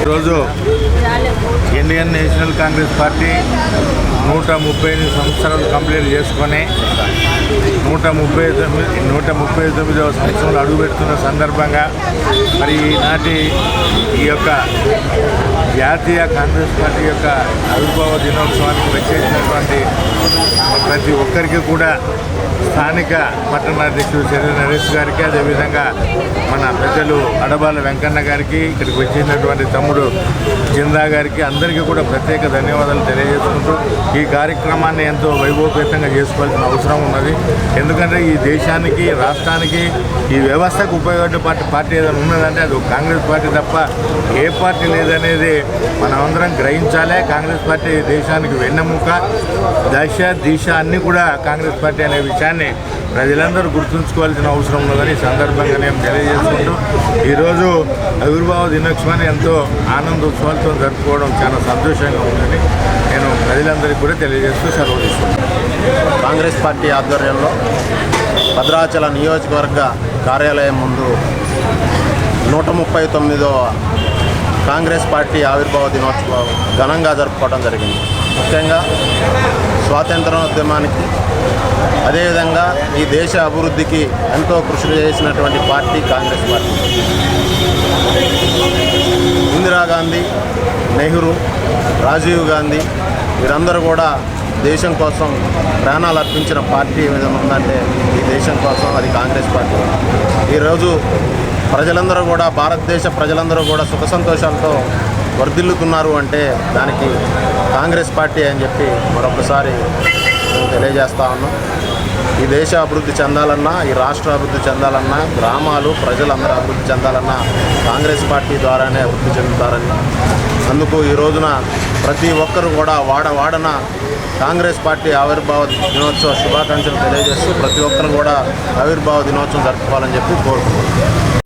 ఈరోజు Indian national Congress party నూట ముప్పై ఎనిమిది సంవత్సరాలు కంప్లీట్ చేసుకొని నూట ముప్పై తొమ్మిది నూట ముప్పై తొమ్మిదవ సంవత్సరంలో అడుగుపెడుతున్న సందర్భంగా మరి ఈనాటి ఈ యొక్క జాతీయ కాంగ్రెస్ పార్టీ యొక్క ఆవిర్భావ దినోత్సవానికి వచ్చేసినటువంటి ప్రతి ఒక్కరికి కూడా స్థానిక పట్టణాధ్యక్షుడు శరీర నరేష్ గారికి అదేవిధంగా మన పెద్దలు అడబాల వెంకన్న గారికి ఇక్కడికి వచ్చినటువంటి తమ్ముడు జిందా గారికి అందరికీ కూడా ప్రత్యేక ధన్యవాదాలు తెలియజేసుకుంటూ ఈ కార్యక్రమాన్ని ఎంతో వైభవపేతంగా చేసుకోవాల్సిన అవసరం ఉన్నది. ఎందుకంటే ఈ దేశానికి రాష్ట్రానికి ఈ వ్యవస్థకు ఉపయోగపడే పార్టీ ఏదైనా ఉన్నదంటే అది కాంగ్రెస్ పార్టీ తప్ప ఏ పార్టీ లేదనేది మనం అందరం గ్రహించాలి. కాంగ్రెస్ పార్టీ దేశానికి వెన్నెముక దశ దిశ అన్నీ కూడా కాంగ్రెస్ పార్టీ అనే విషయాన్ని ప్రజలందరూ గుర్తుంచుకోవాల్సిన అవసరం ఉన్నదని సందర్భంగా నేను తెలియజేసుకుంటూ ఈరోజు ఆవిర్భావ దినోత్సవాన్ని ఎంతో ఆనందోత్సవాలతో జరుపుకోవడం చాలా సంతోషంగా ఉందని నేను ప్రజలందరికీ కూడా తెలియజేస్తూ సెలవు కాంగ్రెస్ పార్టీ ఆధ్వర్యంలో భద్రాచల నియోజకవర్గ కార్యాలయం ముందు నూట ముప్పై తొమ్మిదవ కాంగ్రెస్ పార్టీ ఆవిర్భావ దినోత్సవం ఘనంగా జరుపుకోవడం జరిగింది. ముఖ్యంగా స్వాతంత్రోద్యమానికి అదేవిధంగా ఈ దేశ అభివృద్ధికి ఎంతో కృషి చేసినటువంటి పార్టీ కాంగ్రెస్ పార్టీ. ఇందిరాగాంధీ నెహ్రూ రాజీవ్ గాంధీ వీరందరూ కూడా దేశం కోసం ప్రాణాలు అర్పించిన పార్టీ ఏదైనా ఉందంటే ఈ దేశం కోసం అది కాంగ్రెస్ పార్టీ. ఈరోజు ప్రజలందరూ కూడా భారతదేశ ప్రజలందరూ కూడా సుఖ సంతోషాలతో వర్ధిల్లుతున్నారు అంటే దానికి కాంగ్రెస్ పార్టీ అని చెప్పి మరొకసారి మేము తెలియజేస్తా ఉన్నాం ఈ దేశ అభివృద్ధి చెందాలన్నా ఈ రాష్ట్ర అభివృద్ధి చెందాలన్నా గ్రామాలు ప్రజలందరూ అభివృద్ధి చెందాలన్నా కాంగ్రెస్ పార్టీ ద్వారానే అభివృద్ధి చెందుతారని. అందుకు ఈ రోజున ప్రతి ఒక్కరు కూడా వాడ వాడన కాంగ్రెస్ పార్టీ ఆవిర్భావ దినోత్సవ శుభాకాంక్షలు తెలియజేస్తూ ప్రతి ఒక్కరు కూడా ఆవిర్భావ దినోత్సవం జరుపుకోవాలని చెప్పి కోరుకుంటున్నాను.